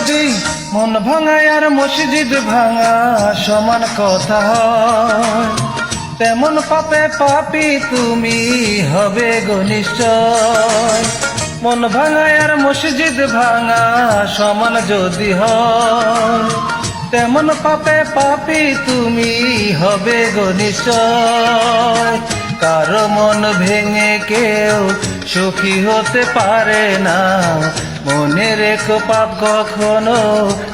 যদি মন ভাঙায় আর মসজিদ ভাঙা, সমান কথা তেমন পাপে পাপি তুমি হবে ঘনিষ্ঠয় মন ভাঙায় আর মসজিদ ভাঙা, সমান যদি হয়। তেমন পাপে পাপি তুমি হবে ঘনিষ্ঠয় কারও মন ভেঙে কেউ সুখী হতে পারে না। মনে রেখো পাপ কখনো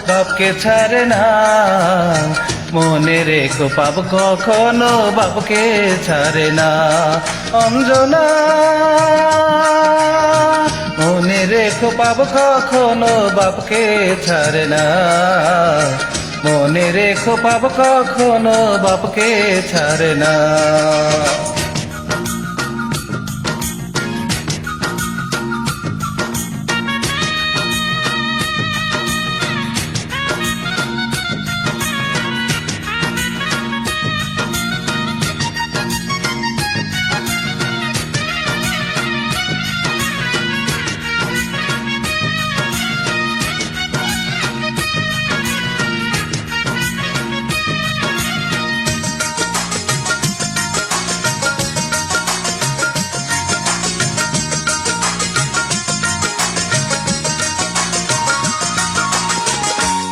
বাপকে ছাড়ে না। মনে রেখো পাপ কখনো বাপকে ছাড়ে না। অঞ্জনা মনে রেখো পাপ কখনো বাপকে ছাড়ে না। মনে রেখো পাপ কখনো বাপকে ছাড়ে না।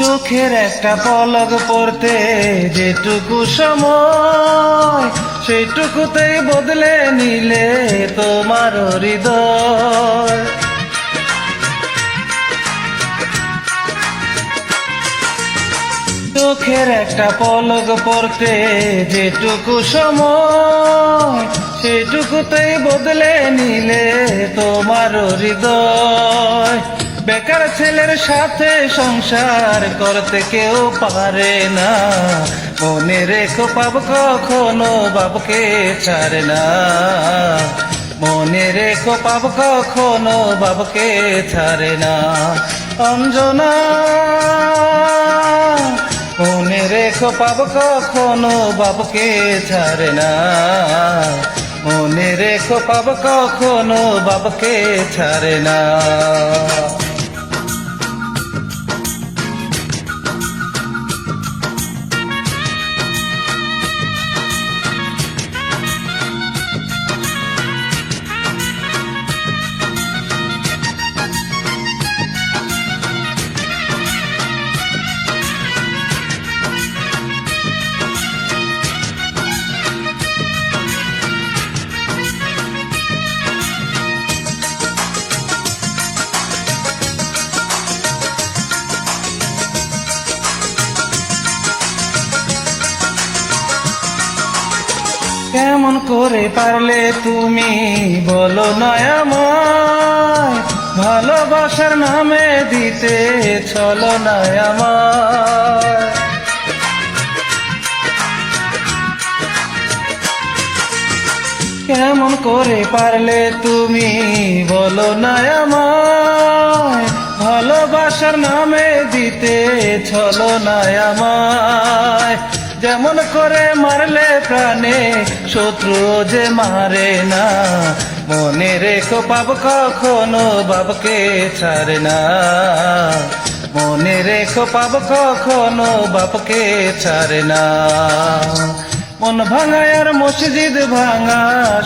চোখের একটা পলক পড়তে যেটুকু সময়, সেইটুকুতেই বদলে নিলে তোমার হৃদয়। চোখের একটা পলক পড়তে যেটুকু সময় সেটুকুতেই বদলে নিলে তোমার হৃদয়। বেকার ছেলের সাথে সংসার করতে কেউ পারে না। মনে রেখো পাব কখনো বাবকে ছাড়ে না। মনে রেখো পাব কখনো বাবকে ছাড়ে না। অঞ্জনা, মনে রেখো পাব কখনো বাবকে ছাড়ে না। মনে রেখো পাব কখনো বাবকে ছাড়ে না। কেমন করে পারলে তুমি? বলো নয়াময়, ভালোবাসার নামে দিতে চলো নয়াময়। কেমন করে পারলে তুমি? বলো নয়াময়, ভালোবাসার নামে দিতে চলো নয়াময়। যেমন করে মারলে প্রাণে, শত্রু যে মারে না। মনে রেখো পাব কখনো বাবকে ছাড়ে না। মনে রেখো পাব কখনো বাপকে ছাড়ে না। মন ভাঙায় আর মসজিদ ভাঙা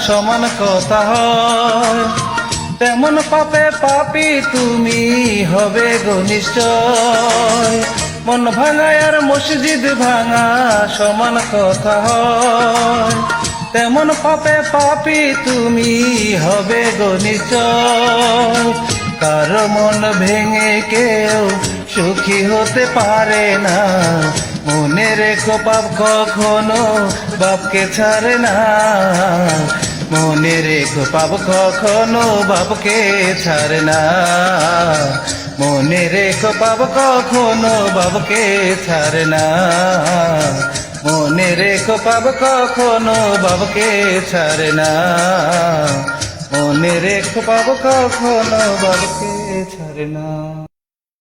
সমান কথা হয়। তেমন পাপে পাপি তুমি হবে ঘনিষ্ঠয় মন ভাঙায় আর মসজিদ ভাঙা, সমান কথা হয়। তেমন পাপে পাপি তুমি হবে গণিত কার মন ভেঙে কেউ সুখী হতে পারে না। মনে রেখো পাপ কখনো বাপকে ছাড়ে না। মনে রেখো পাপ কখনো বাপকে ছাড়ে না। মনে রেখো পাব কখনো বাবকে ছাড়ে না মনে রেখো পাব কখনো বাবকে ছাড়ে না মনে রেখো পাব কখনো বাবকে ছাড়ে না